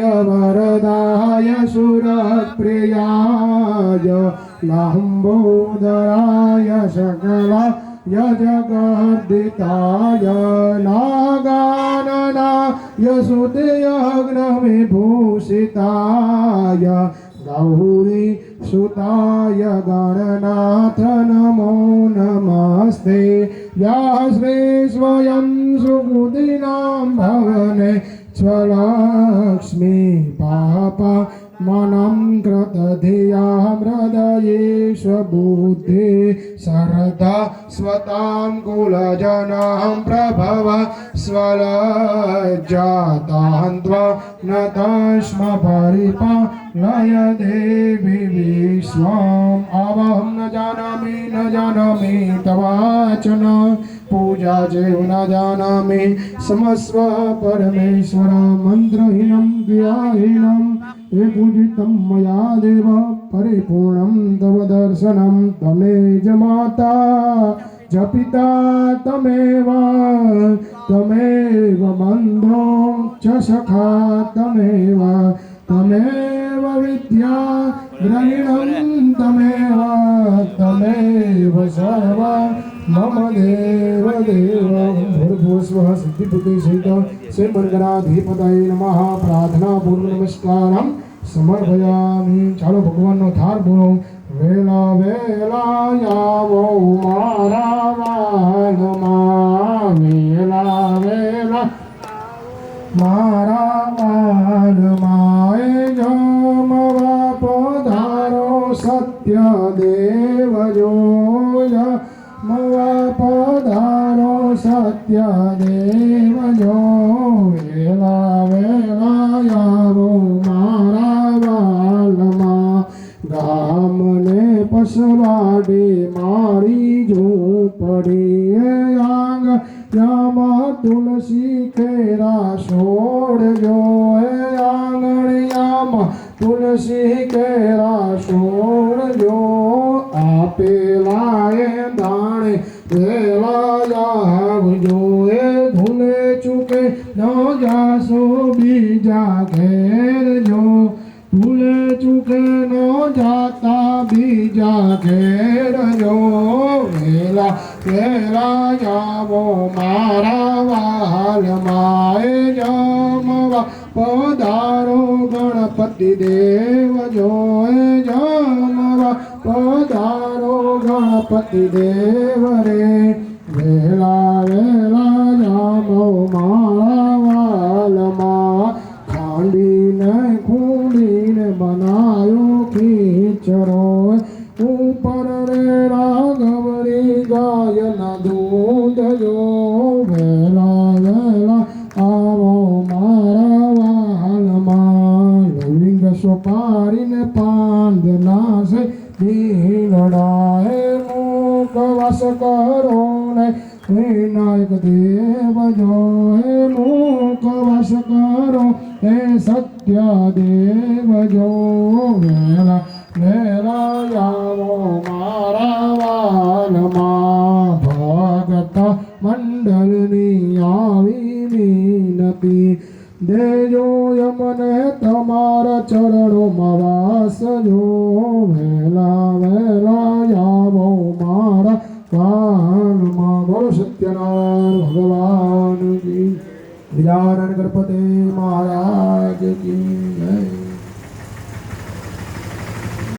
वरदाय सुरप्रियाय, लाम्बोदराय सकला यजगर्दिताय नागाननाय सुतयग्नविभूषिताय गौरी सुताय, गणनाथ नमो नमस्ते। या स्वयं सुबुदीनां भवने स्वलक्ष्मी पापा मनं कृतधिया हृदयेष्वबुद्धि सरदा स्वतां कुलजनां प्रभव स्वलज्जातान्त्वा न तस्म परिपा लय देवी विश्वम् न जानामि न जानामि तवाचन पूजा जेव न जानामि, समस्व परमेश्वर, मन्त्रहीनं क्रियाहीनं हे पूजितं मया देव, परिपूर्णं तव दर्शनं। तमेज माता, जपिता तमेव तमेव बन्धो च सखा तमेव। तमेव विद्या ग्रहिणं तमेव तमेव सर्व मम देव देव भूर्भुवस्वः सिद्धिपुते सहित श्रीमन्गणाधिपतये नमः प्रार्थनापूर्व नमस्कारं સમર્પયામિ ચાલો ભગવાનનો થાર બોલો વેલા વેલા આવો મારા વાલમાં સત્ય દેવ જોયા મવા પધારો સત્ય દેવ જો વેલા વેલા આવો મારા વાલમાં ગામને પસવાડી મારી ઝૂંપડી એ આંગ યામાં તુલસી કેરા તુલસી કેરા છોડજો આપેલા એ દાણે વેલા આવજો એ ભૂલે ચૂકે ન જાસો બીજા ઘેર જો ભૂલે ચૂકે ન જાતા બીજા ઘેર જો વેલા વેલા જાવો મારા વાલ માય જમવા પધારો ગણપતિ દેવ, જોય જમવા પધારો ગણપતિ દેવ રે. વેલા વેલા જામો મારા વાલમાં. ખાંડીને ખૂંડીને બનાયો ખીચરો ઉપર રે રાઘવરી પાંદ નાશે દીનડાએ મુખવાસ કરો ને વિનાયક દેવ જો હે મુખવાસ કરો હે સત્ય દેવ જો વેલા દેજો યમને તમારા ચરણોમાં વાસ વહેલા વહેલા આવો મારા વાલમાં બોલો સત્યનારાયણ ભગવાન કી વિદારણ ગણપતિ મહારાજ કી જય.